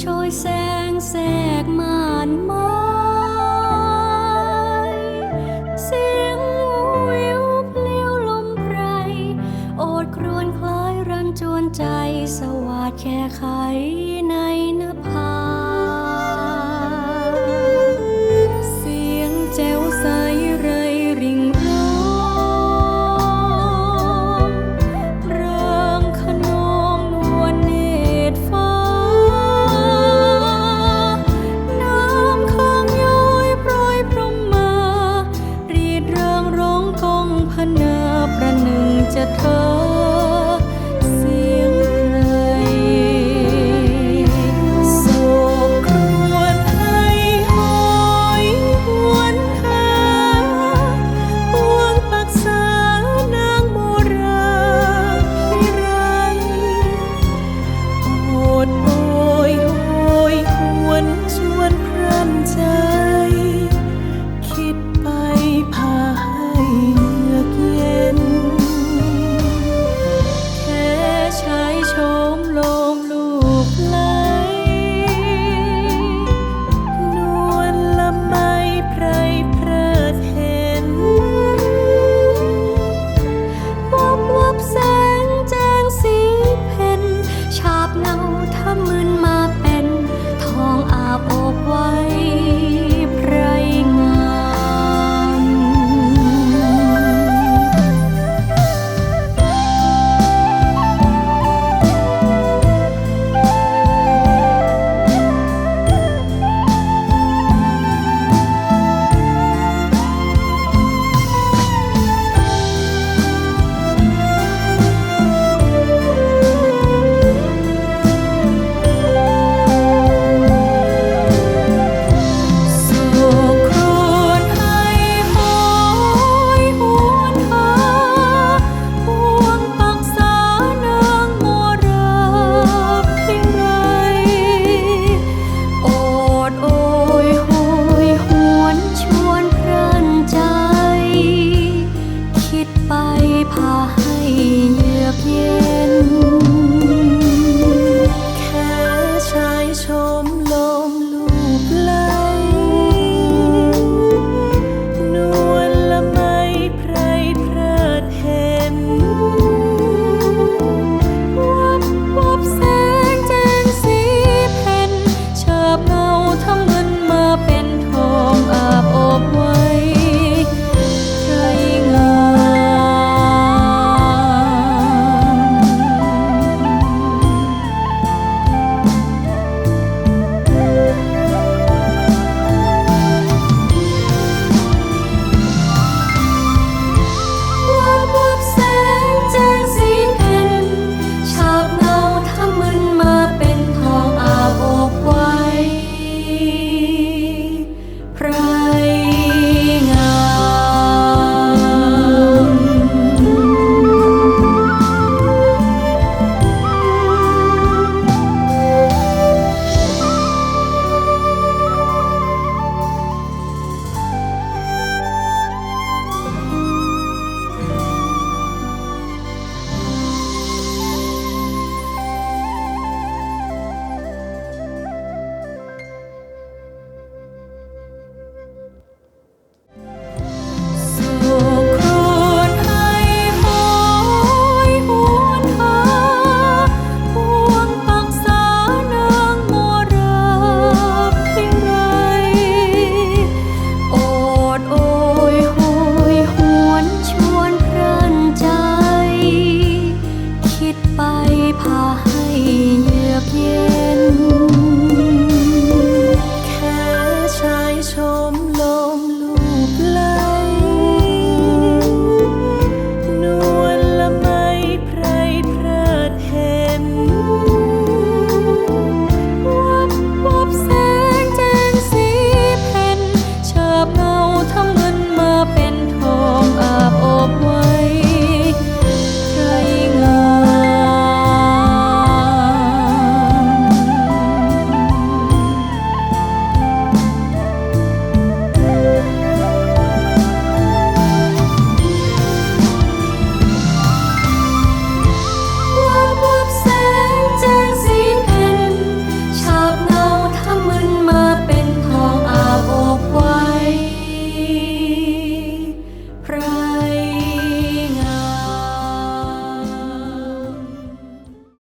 โชยแสงแสกม่านไม้เสียงวิวเปลี่ยวลมไพร โอดครวนคล้ายรันจวนใจสวาดแค่ไขในนภา 也可。 พาให้เยือกเย็น